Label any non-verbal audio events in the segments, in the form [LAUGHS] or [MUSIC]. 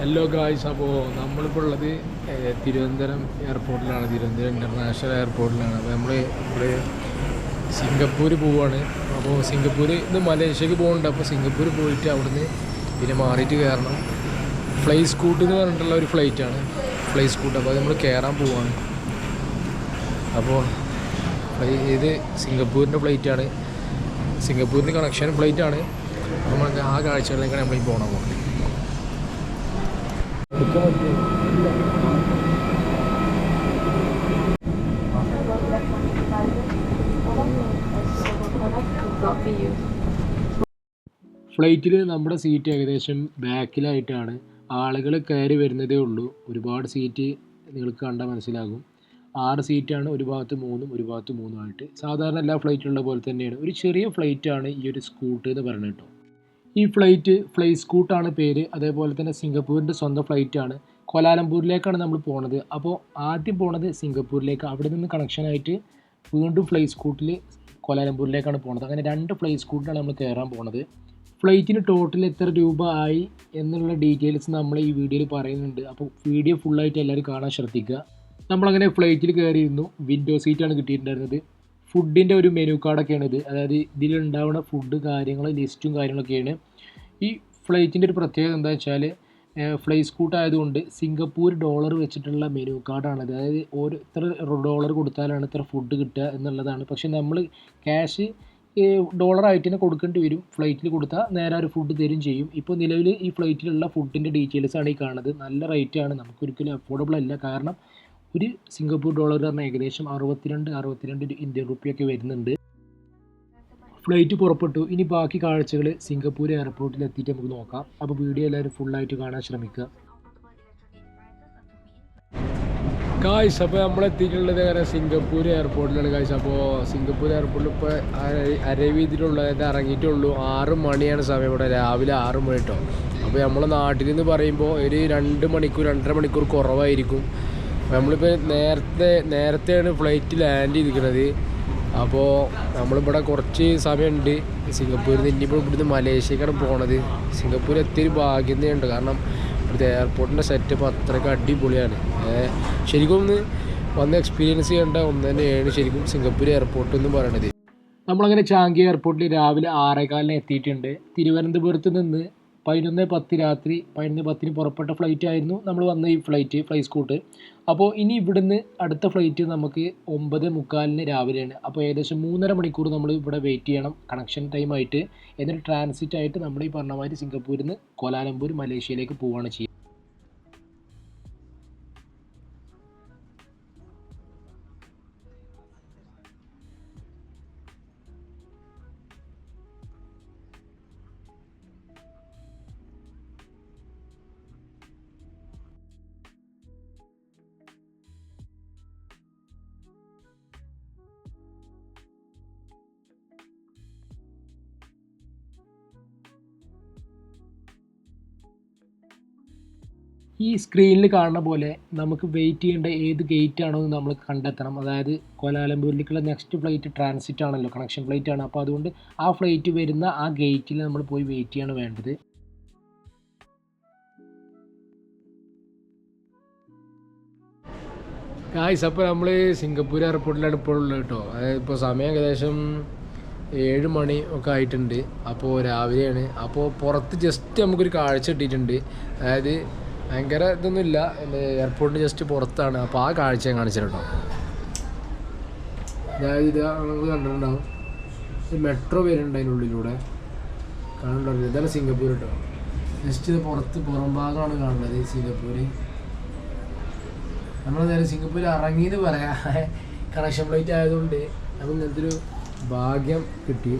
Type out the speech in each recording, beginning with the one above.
Hello guys അപ്പോൾ നമ്മളിപ്പോൾ ഉള്ളത് തിരുവനന്തപുരം എയർപോർട്ടിലാണ്. തിരുവനന്തപുരം ഇന്റർനാഷണൽ എയർപോർട്ടിലാണ് അപ്പോൾ നമ്മൾ ഇവിടെ സിംഗപ്പൂർ പോവുകയാണ് അപ്പോൾ സിംഗപ്പൂർ ഇത് മലേഷ്യക്ക് പോകുന്നുണ്ട് അപ്പോൾ സിംഗപ്പൂർ പോയിട്ട് അവിടുന്ന് പിന്നെ മാറിയിട്ട് കയറണം. ഫ്ലൈ സ്കൂട്ട് എന്ന് പറഞ്ഞിട്ടുള്ള ഒരു ഫ്ലൈറ്റാണ് ഫ്ലൈ സ്കൂട്ട്. അപ്പോൾ നമ്മൾ കയറാൻ പോവാണ്. അപ്പോൾ ഫ്ലൈ ഇത് സിംഗപ്പൂരിന്റെ ഫ്ലൈറ്റാണ് സിംഗപ്പൂരിന്റെ കണക്ഷൻ ഫ്ലൈറ്റാണ് നമ്മൾ ആ കാഴ്ചകളിലേക്കാണ് നമ്മൾ പോകണം പോകുന്നത് ഫ്ലൈറ്റിൽ നമ്മുടെ സീറ്റ് ഏകദേശം ബാക്കിലായിട്ടാണ്. ആളുകൾ കയറി വരുന്നതേ ഉള്ളൂ. ഒരുപാട് സീറ്റ് നിങ്ങൾക്ക് കണ്ടാൽ മനസ്സിലാകും. ആറ് സീറ്റാണ് ഒരു ഭാഗത്ത് മൂന്നും ഒരു ഭാഗത്ത് മൂന്നുമായിട്ട്. സാധാരണ എല്ലാ ഫ്ലൈറ്റിലുള്ള പോലെ തന്നെയാണ്. ഒരു ചെറിയ ഫ്ലൈറ്റാണ് ഈ ഒരു സ്കൂട്ട് എന്ന് പറയുന്നത് കേട്ടോ. ഈ ഫ്ലൈറ്റ് ഫ്ലൈ സ്കൂട്ടാണ് പേര്. അതേപോലെ തന്നെ സിംഗപ്പൂരിന്റെ സ്വന്തം ഫ്ലൈറ്റാണ് കൊലാലംപൂരിലേക്കാണ് നമ്മൾ പോണത്. അപ്പോൾ ആദ്യം പോണത് സിംഗപ്പൂരിലേക്ക്. അവിടെ നിന്ന് കണക്ഷനായിട്ട് വീണ്ടും ഫ്ലൈ സ്കൂട്ടിൽ കൊലാലംപൂരിലേക്കാണ് പോണത്. അങ്ങനെ രണ്ട് ഫ്ലൈ സ്കൂട്ടിലാണ് നമ്മൾ കയറാൻ പോണത്. ഫ്ലൈറ്റിന് ടോട്ടൽ എത്ര രൂപ ആയി എന്നുള്ള ഡീറ്റെയിൽസ് നമ്മൾ ഈ വീഡിയോയിൽ പറയുന്നുണ്ട്. അപ്പോൾ വീഡിയോ ഫുള്ളായിട്ട് എല്ലാവരും കാണാൻ ശ്രദ്ധിക്കുക. നമ്മളങ്ങനെ ഫ്ലൈറ്റിൽ കയറിയിരുന്നു വിൻഡോ സീറ്റാണ് കിട്ടിയിട്ടുണ്ടായിരുന്നത്. ഫുഡിന്റെ ഒരു മെനു കാർഡൊക്കെയാണ് ഇത്. അതായത് ഇതിലുണ്ടാവുന്ന ഫുഡ് കാര്യങ്ങൾ ലിസ്റ്റും കാര്യങ്ങളൊക്കെയാണ്. ഈ ഫ്ലൈറ്റിന്റെ ഒരു പ്രത്യേകത എന്താ വെച്ചാൽ ഫ്ലൈ സ്കൂട്ട് ആയതുകൊണ്ട് സിംഗപ്പൂർ ഡോളർ വെച്ചിട്ടുള്ള മെനു കാർഡാണ് അതായത് ഓരോ ഇത്ര ഡോളർ കൊടുത്താലാണ് ഇത്ര ഫുഡ് കിട്ടുക എന്നുള്ളതാണ്. പക്ഷേ നമ്മൾ ക്യാഷ് ഡോളർ ആയിട്ട് തന്നെ കൊടുക്കേണ്ടി വരും. ഫ്ലൈറ്റിൽ കൊടുത്താൽ നേരെ ഒരു ഫുഡ് തരും ചെയ്യും. ഇപ്പോൾ നിലവിൽ ഈ ഫ്ലൈറ്റിലുള്ള ഫുഡിന്റെ ഡീറ്റെയിൽസ് ആണ് ഈ കാണുന്നത്. നല്ല റേറ്റാണ് നമുക്കൊരിക്കലും അഫോർഡബിൾ അല്ല. കാരണം ഒരു സിംഗപ്പൂർ പറഞ്ഞാൽ ഏകദേശം അറുപത്തിരണ്ട് അറുപത്തിരണ്ട് ഇന്ത്യൻ റുപ്പിയൊക്കെ വരുന്നുണ്ട്. ഫ്ലൈറ്റ് പുറപ്പെട്ടു. ഇനി ബാക്കി കാഴ്ചകൾ സിംഗപ്പൂർ എയർപോർട്ടിൽ എത്തിയിട്ട് നമുക്ക് നോക്കാം. അപ്പോൾ വീഡിയോ എല്ലാവരും ഫുള്ളായിട്ട് കാണാൻ ശ്രമിക്കുക. കായ്സ് അപ്പോൾ നമ്മൾ എത്തിയിട്ടുള്ളത് അങ്ങനെ സിംഗപ്പൂർ എയർപോർട്ടിലാണ് കായ്സ് അപ്പോൾ സിംഗപ്പൂർ എയർപോർട്ടിൽ ഇപ്പോൾ അരവീതിയിലുള്ള അതായത് ഇറങ്ങിയിട്ടുള്ളൂ. ആറ് മണിയാണ് സമയം ഇവിടെ. രാവിലെ ആറ് മണി കേട്ടോ അപ്പോൾ നമ്മളെ നാട്ടിൽ നിന്ന് പറയുമ്പോൾ ഒരു രണ്ട് മണിക്കൂർ രണ്ടര മണിക്കൂർ കുറവായിരിക്കും. നമ്മളിപ്പോൾ നേരത്തെ നേരത്തെയാണ് ഫ്ലൈറ്റ് ലാൻഡ് ചെയ്തിരിക്കുന്നത്. അപ്പോൾ നമ്മളിവിടെ കുറച്ച് സമയമുണ്ട്. സിംഗപ്പൂരിൽ നിന്ന് ഇനിയിപ്പോൾ ഇവിടുന്ന് മലേഷ്യക്കാണ് പോണത്. സിംഗപ്പൂർ എത്തിയൊരു ഭാഗ്യം തന്നെയുണ്ട്. കാരണം ഇവിടുത്തെ എയർപോർട്ടിന്റെ സെറ്റപ്പ് അത്രയ്ക്ക് അടിപൊളിയാണ്. ശരിക്കും ഒന്ന് വന്ന് എക്സ്പീരിയൻസ് ചെയ്യേണ്ട ഒന്ന് തന്നെയാണ് ശരിക്കും സിംഗപ്പൂർ എയർപോർട്ട് എന്ന് പറയണത്. നമ്മളങ്ങനെ ചാങ്കി എയർപോർട്ടിൽ രാവിലെ ആറേകാലിന് എത്തിയിട്ടുണ്ട്. തിരുവനന്തപുരത്ത് നിന്ന് പതിനൊന്ന് പത്ത് രാത്രി പതിനൊന്ന് പത്തിന് പുറപ്പെട്ട ഫ്ലൈറ്റ് ആയിരുന്നു. നമ്മൾ വന്ന ഈ ഫ്ലൈറ്റ് ഫ്ലൈ സ്കൂട്ട് അപ്പോൾ ഇനി ഇവിടുന്ന് അടുത്ത ഫ്ലൈറ്റ് നമുക്ക് ഒമ്പത് മുക്കാലിന് രാവിലെയാണ്. അപ്പോൾ ഏകദേശം മൂന്നര മണിക്കൂർ നമ്മൾ ഇവിടെ വെയിറ്റ് ചെയ്യണം. കണക്ഷൻ ടൈമായിട്ട് എന്നിട്ട് ട്രാൻസിറ്റ് ആയിട്ട് നമ്മൾ ഈ പറഞ്ഞ മാതിരി സിംഗപ്പൂരിൽ നിന്ന് കോലാലംപൂർ മലേഷ്യയിലേക്ക് പോവുകയാണ് ചെയ്യുക ഈ സ്ക്രീനിൽ കാണുന്ന പോലെ നമുക്ക് വെയിറ്റ് ചെയ്യേണ്ട ഏത് ഗേറ്റ് ആണോ എന്ന് നമ്മൾ കണ്ടെത്തണം. അതായത് കോലാലംപൂരിലേക്കുള്ള നെക്സ്റ്റ് ഫ്ലൈറ്റ് ട്രാൻസിറ്റ് ആണല്ലോ കണക്ഷൻ ഫ്ലൈറ്റ് ആണ്. അപ്പോൾ അതുകൊണ്ട് ആ ഫ്ലൈറ്റ് വരുന്ന ആ ഗേറ്റിൽ നമ്മൾ പോയി വെയിറ്റ് ചെയ്യാണ് വേണ്ടത്. ഗായ്സ് അപ്പോൾ നമ്മൾ സിംഗപ്പൂർ എയർപോർട്ടിലാണ് ഇപ്പോൾ ഉള്ളത് കേട്ടോ. അതായത് ഇപ്പോൾ സമയം ഏകദേശം ഏഴ് മണി ഒക്കെ ആയിട്ടുണ്ട്. അപ്പോൾ രാവിലെയാണ്. അപ്പോൾ പുറത്ത് ജസ്റ്റ് നമുക്കൊരു കാഴ്ച കിട്ടിയിട്ടുണ്ട്. അതായത് ഭയങ്കര ഇതൊന്നുമില്ല എയർപോർട്ടിന് ജസ്റ്റ് പുറത്താണ്. അപ്പോൾ ആ കാഴ്ച ഞാൻ കാണിച്ചു ഞാൻ ഇത് നിങ്ങൾ കണ്ടിട്ടുണ്ടാവും. മെട്രോ വരുന്നുണ്ട് അതിന്റെ ഉള്ളിലൂടെ. കാണുന്നുണ്ടോ? ഇതാണ് സിംഗപ്പൂർ കേട്ടോ ജസ്റ്റ് ഇത് പുറത്ത് പുറം ഭാഗമാണ് കാണുന്നത് ഈ സിംഗപ്പൂർ നമ്മൾ നേരെ സിംഗപ്പൂർ ഇറങ്ങിയെന്ന് പറയാം. [LAUGHS] കണക്ഷൻ പ്ലേറ്റ് ആയതുകൊണ്ട്. നമുക്ക് ഇങ്ങനത്തെ ഒരു ഭാഗ്യം കിട്ടി.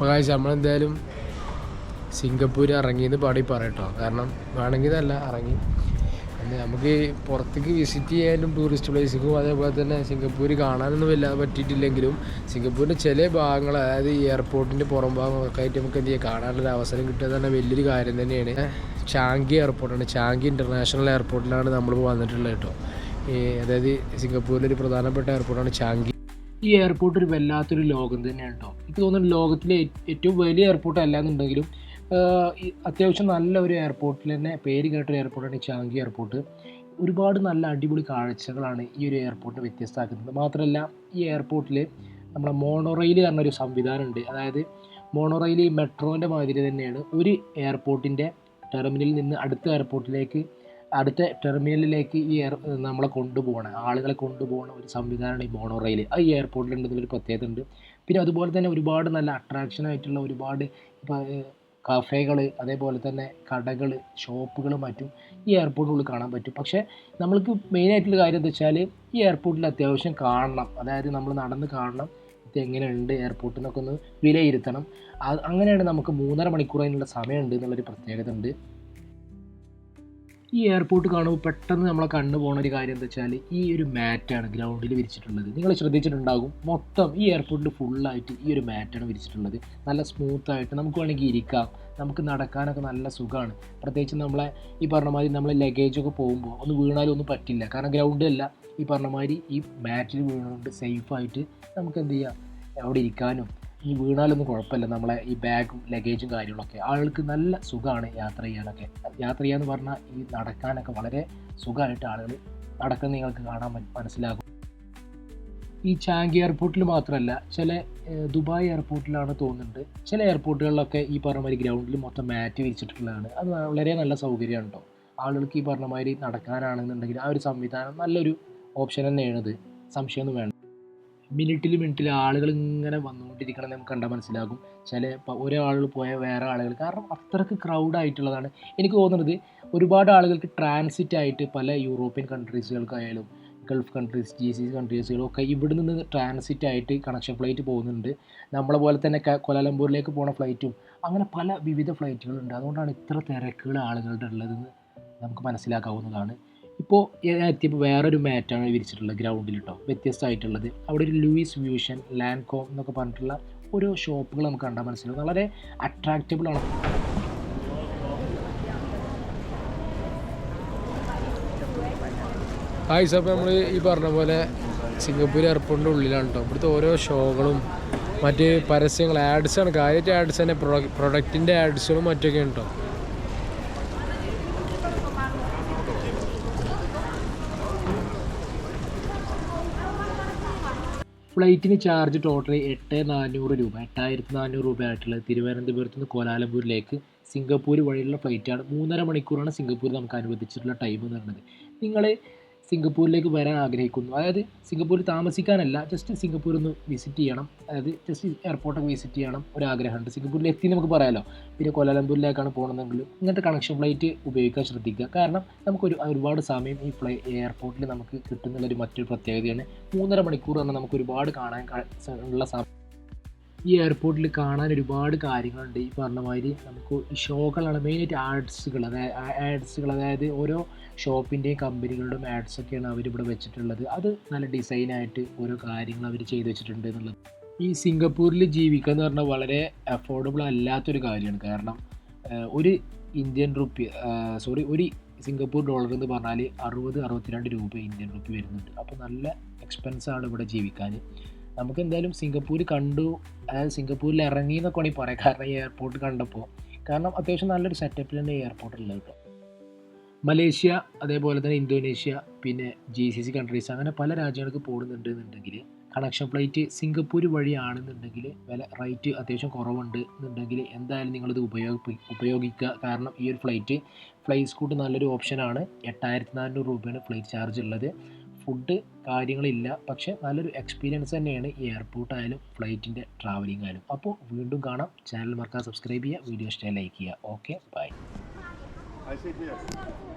അപ്പോൾ നമ്മളെന്തായാലും സിംഗപ്പൂർ ഇറങ്ങിയെന്ന് പാടി പറയട്ടോ. കാരണം വേണമെങ്കിൽ അല്ല ഇറങ്ങി നമുക്ക് പുറത്തേക്ക് വിസിറ്റ് ചെയ്യാനും ടൂറിസ്റ്റ് പ്ലേസിക്കും അതേപോലെ തന്നെ സിംഗപ്പൂർ കാണാനൊന്നും വല്ലാതെ പറ്റിയിട്ടില്ലെങ്കിലും സിംഗപ്പൂരിന്റെ ചില ഭാഗങ്ങൾ അതായത് ഈ എയർപോർട്ടിന്റെ പുറം ഭാഗങ്ങളൊക്കെ ആയിട്ട് നമുക്ക് എന്ത് ചെയ്യാം? കാണാനുള്ള അവസരം കിട്ടുക തന്നെ വലിയൊരു കാര്യം തന്നെയാണ്. ചാങ്കി എയർപോർട്ടാണ് ചാങ്കി ഇന്റർനാഷണൽ എയർപോർട്ടിലാണ് നമ്മൾ വന്നിട്ടുള്ളത് കേട്ടോ. ഈ അതായത് സിംഗപ്പൂരിലൊരു പ്രധാനപ്പെട്ട എയർപോർട്ടാണ് ചാങ്കി ഈ എയർപോർട്ട് ഒരു വല്ലാത്തൊരു ലോകം തന്നെയാണ് കേട്ടോ എനിക്ക് തോന്നുന്നു ലോകത്തിലെ ഏറ്റവും വലിയ എയർപോർട്ട് അല്ല എന്നുണ്ടെങ്കിലും അത്യാവശ്യം നല്ല ഒരു എയർപോർട്ടിൽ തന്നെ പേര് കേട്ടൊരു എയർപോർട്ടാണ് ചാങ്കി എയർപോർട്ട് ഒരുപാട് നല്ല അടിപൊളി കാഴ്ചകളാണ് ഈ ഒരു എയർപോർട്ടിനെ വ്യത്യസ്തമാക്കുന്നത്. മാത്രമല്ല ഈ എയർപോർട്ടിൽ നമ്മളെ മോണോറെയിൽ പറഞ്ഞൊരു സംവിധാനമുണ്ട് അതായത് മോണോറെയിൽ ഈ മെട്രോന്റെ മാതിരി തന്നെയാണ് ഒരു എയർപോർട്ടിന്റെ ടെർമിനലിൽ നിന്ന് അടുത്ത എയർപോർട്ടിലേക്ക് അടുത്ത ടെർമിനലിലേക്ക് ഈ എയർ നമ്മളെ കൊണ്ടുപോകണ. ആളുകളെ കൊണ്ടുപോകണ. ഒരു സംവിധാനമാണ് ഈ മോണോ റെയിൽ ആ ഈ ഒരു പ്രത്യേകത ഉണ്ട്. പിന്നെ അതുപോലെ തന്നെ ഒരുപാട് നല്ല അട്രാക്ഷൻ ആയിട്ടുള്ള ഒരുപാട് ഇപ്പോൾ കഫേകൾ അതേപോലെ തന്നെ കടകൾ ഷോപ്പുകൾ മറ്റും ഈ എയർപോർട്ടിനുള്ളിൽ കാണാൻ പറ്റും. പക്ഷേ നമ്മൾക്ക് മെയിനായിട്ടുള്ള കാര്യം എന്താ വെച്ചാൽ ഈ എയർപോർട്ടിൽ അത്യാവശ്യം കാണണം. അതായത് നമ്മൾ നടന്ന് കാണണം. ഇത് എങ്ങനെയുണ്ട് എയർപോർട്ടിൽ നിന്നൊക്കെ ഒന്ന് വിലയിരുത്തണം. അങ്ങനെയാണ് നമുക്ക് മൂന്നര മണിക്കൂർ അതിനുള്ള സമയമുണ്ട് എന്നുള്ളൊരു പ്രത്യേകത ഉണ്ട്. ഈ എയർപോർട്ട് കാണുമ്പോൾ പെട്ടെന്ന് നമ്മളെ കണ്ണ് പോണ ഒരു കാര്യം എന്താ വെച്ചാൽ ഈ ഒരു മാറ്റാണ് ഗ്രൗണ്ടിൽ വിരിച്ചിട്ടുള്ളത്. നിങ്ങൾ ശ്രദ്ധിച്ചിട്ടുണ്ടാകും. മൊത്തം ഈ എയർപോർട്ടിൽ ഫുള്ളായിട്ട് ഈ ഒരു മാറ്റാണ് വിരിച്ചിട്ടുള്ളത്. നല്ല സ്മൂത്തായിട്ട് നമുക്ക് വേണമെങ്കിൽ ഇരിക്കാം. നമുക്ക് നടക്കാനൊക്കെ നല്ല സുഖമാണ് പ്രത്യേകിച്ച് നമ്മളെ ഈ പറഞ്ഞ മാതിരി നമ്മളെ ലഗേജൊക്കെ പോകുമ്പോൾ ഒന്ന് വീണാലും ഒന്നും പറ്റില്ല. കാരണം ഗ്രൗണ്ട് അല്ല. ഈ പറഞ്ഞ മാതിരി ഈ മാറ്റിൽ വീണുകൊണ്ട് സേഫായിട്ട് നമുക്ക് എന്ത് ചെയ്യാം? അവിടെ ഇരിക്കാനും ഈ വീണാലൊന്നും കുഴപ്പമില്ല. നമ്മളെ ഈ ബാഗും ലഗേജും കാര്യങ്ങളൊക്കെ. ആൾക്ക് നല്ല സുഖമാണ് യാത്ര ചെയ്യാനൊക്കെ. യാത്ര ചെയ്യാന്ന് പറഞ്ഞാൽ ഈ നടക്കാനൊക്കെ വളരെ സുഖമായിട്ട് ആളുകൾ നടക്കുന്ന നിങ്ങൾക്ക് കാണാൻ മനസ്സിലാകും. ഈ ചാങ്കി എയർപോർട്ടിൽ മാത്രമല്ല ചില ദുബായ് എയർപോർട്ടിലാണ് തോന്നുന്നുണ്ട്. ചില എയർപോർട്ടുകളിലൊക്കെ ഈ പറഞ്ഞ മാതിരി ഗ്രൗണ്ടിൽ മൊത്തം മാറ്റ് വിരിച്ചിട്ടുള്ളതാണ് അത് വളരെ നല്ല സൗകര്യമാണ് കേട്ടോ ആളുകൾക്ക് ഈ പറഞ്ഞ മാതിരി നടക്കാനാണെന്നുണ്ടെങ്കിൽ ആ ഒരു സംവിധാനം നല്ലൊരു ഓപ്ഷൻ തന്നെയാണിത്. സംശയമൊന്നും വേണ്ട. മിനിറ്റിൽ മിനിറ്റിൽ ആളുകൾ ഇങ്ങനെ വന്നുകൊണ്ടിരിക്കണം നമുക്ക് കണ്ടാൽ മനസ്സിലാകും. ചില ഒരാൾ പോയ വേറെ ആളുകൾ. കാരണം അത്രയ്ക്ക് ക്രൗഡ് ആയിട്ടുള്ളതാണ്. എനിക്ക് തോന്നുന്നത് ഒരുപാട് ആളുകൾക്ക് ട്രാൻസിറ്റ് ആയിട്ട് പല European കൺട്രീസുകൾക്കായാലും Gulf countries G C C കൺട്രീസുകളും ഒക്കെ ഇവിടെ നിന്ന് ട്രാൻസിറ്റ് ആയിട്ട് കണക്ഷൻ ഫ്ലൈറ്റ് പോകുന്നുണ്ട്. നമ്മളെ പോലെ തന്നെ കൊലാലംപൂരിലേക്ക് പോണ ഫ്ലൈറ്റും അങ്ങനെ പല വിവിധ ഫ്ലൈറ്റുകളുണ്ട് അതുകൊണ്ടാണ് ഇത്ര തിരക്കുകൾ ആളുകളുടെ ഉള്ളതെന്ന് നമുക്ക് മനസ്സിലാക്കാവുന്നതാണ്. ഇപ്പോൾ ഞാൻ എത്തിയപ്പോൾ വേറൊരു മാറ്റാണ് വിരിച്ചിട്ടുള്ളത് ഗ്രൗണ്ടിൽ കേട്ടോ വ്യത്യസ്തമായിട്ടുള്ളത്. അവിടെ ഒരു ലൂയിസ് വ്യൂഷൻ ലാൻഡ് കോം എന്നൊക്കെ പറഞ്ഞിട്ടുള്ള ഓരോ ഷോപ്പുകൾ നമുക്ക് കണ്ടാൽ മനസ്സിലാവും. വളരെ അട്രാക്റ്റബിൾ ആണ്. ഹായ് സാർ നമ്മൾ ഈ പറഞ്ഞ പോലെ സിംഗപ്പൂർ എയർപോർട്ടിന്റെ ഉള്ളിലാണ് കേട്ടോ ഇവിടുത്തെ ഓരോ ഷോകളും മറ്റ് പരസ്യങ്ങൾ ആഡ്സാണ് കാര്യമായിട്ട് ആഡ്സ് തന്നെ പ്രൊഡക്റ്റിന്റെ ആഡ്സുകളും മറ്റൊക്കെ ഉണ്ടോ ഫ്ലൈറ്റിന് ചാർജ് ടോട്ടൽ എട്ട് നാനൂറ് രൂപ എട്ടായിരത്തി നാനൂറ് രൂപ ആയിട്ടുള്ളത്. തിരുവനന്തപുരത്ത് നിന്ന് കോലാലംപൂരിലേക്ക് സിംഗപ്പൂർ വഴിയുള്ള ഫ്ലൈറ്റാണ്. മൂന്നര മണിക്കൂറാണ് സിംഗപ്പൂർ നമുക്ക് അനുവദിച്ചിട്ടുള്ള ടൈം എന്ന് പറയുന്നത് നിങ്ങൾ സിംഗപ്പൂരിലേക്ക് വരാൻ ആഗ്രഹിക്കുന്നു. അതായത് സിംഗപ്പൂരിൽ താമസിക്കാനല്ല ജസ്റ്റ് സിംഗപ്പൂർ ഒന്ന് വിസിറ്റ് ചെയ്യണം. അതായത് ജസ്റ്റ് എയർപോർട്ടൊക്കെ വിസിറ്റ് ചെയ്യണം ഒരു ഒരാഗ്രഹമുണ്ട്. സിംഗപ്പൂരിൽ എത്തി നമുക്ക് പറയാമല്ലോ പിന്നെ കൊലാലംപൂരിലേക്കാണ് പോകണമെന്നെങ്കിൽ ഇങ്ങനത്തെ കണക്ഷൻ ഫ്ലൈറ്റ് ഉപയോഗിക്കാൻ ശ്രദ്ധിക്കുക. കാരണം നമുക്കൊരു ഒരുപാട് സമയം ഈ ഫ്ലൈ എയർപോർട്ടിൽ നമുക്ക് കിട്ടുന്നുള്ളൊരു മറ്റൊരു പ്രത്യേകതയാണ് മൂന്നര മണിക്കൂർ പറഞ്ഞാൽ നമുക്ക് ഒരുപാട് കാണാൻ ഉള്ള സമയം ഈ എയർപോർട്ടിൽ കാണാൻ ഒരുപാട് കാര്യങ്ങളുണ്ട്. ഈ പറഞ്ഞ മാതിരി നമുക്ക് ഷോകളാണ് മെയിനായിട്ട് ആഡ്സുകൾ അതായത് ആഡ്സുകൾ അതായത് ഓരോ ഷോപ്പിന്റെയും കമ്പനികളുടെയും ആഡ്സൊക്കെയാണ് അവരിവിടെ വെച്ചിട്ടുള്ളത്. അത് നല്ല ഡിസൈനായിട്ട് ഓരോ കാര്യങ്ങൾ അവർ ചെയ്തു വെച്ചിട്ടുണ്ട് എന്നുള്ളത്. ഈ സിംഗപ്പൂരിൽ ജീവിക്കുക എന്ന് പറഞ്ഞാൽ വളരെ അഫോർഡബിൾ അല്ലാത്തൊരു കാര്യമാണ്. കാരണം ഒരു ഇന്ത്യൻ റുപ്പി സോറി ഒരു സിംഗപ്പൂർ ഡോളർ എന്ന് പറഞ്ഞാൽ അറുപത് അറുപത്തിരണ്ട് രൂപ ഇന്ത്യൻ റുപ്പി വരുന്നുണ്ട്. അപ്പോൾ നല്ല എക്സ്പെൻസാണ് ഇവിടെ ജീവിക്കാൻ. നമുക്ക് എന്തായാലും സിംഗപ്പൂർ കണ്ടു. അതായത് സിംഗപ്പൂരിൽ ഇറങ്ങി എന്നൊക്കെ വേണമെങ്കിൽ പറയാം. കാരണം ഈ എയർപോർട്ട് കണ്ടപ്പോൾ. കാരണം അത്യാവശ്യം നല്ലൊരു സെറ്റപ്പിൽ തന്നെ എയർപോർട്ട് ഉള്ളത് കേട്ടോ മലേഷ്യ അതേപോലെ തന്നെ ഇന്തോനേഷ്യ പിന്നെ ജി സി സി കൺട്രീസ് അങ്ങനെ പല രാജ്യങ്ങൾക്ക് പോകുന്നുണ്ട് എന്നുണ്ടെങ്കിൽ കണക്ഷൻ ഫ്ലൈറ്റ് സിംഗപ്പൂർ വഴിയാണെന്നുണ്ടെങ്കിൽ വില റേറ്റ് അത്യാവശ്യം കുറവുണ്ട് എന്നുണ്ടെങ്കിൽ എന്തായാലും നിങ്ങളിത് ഉപയോഗ ഉപയോഗിക്കുക. കാരണം ഈ ഒരു ഫ്ലൈറ്റ് ഫ്ലൈ സ്കൂട്ട് നല്ലൊരു ഓപ്ഷനാണ് എട്ടായിരത്തി നാനൂറ് രൂപയാണ് ഫ്ലൈറ്റ് ചാർജ് ഉള്ളത്. ഫുഡ് കാര്യങ്ങളില്ല. പക്ഷേ നല്ലൊരു എക്സ്പീരിയൻസ് തന്നെയാണ് ഈ എയർപോർട്ട് ആയാലും ഫ്ലൈറ്റിന്റെ ട്രാവലിംഗ് ആയാലും. അപ്പോൾ വീണ്ടും കാണാം. ചാനൽ മറക്കാതെ സബ്സ്ക്രൈബ് ചെയ്യുക. വീഡിയോ ഇഷ്ടമായി ലൈക്ക് ചെയ്യുക. Okay bye.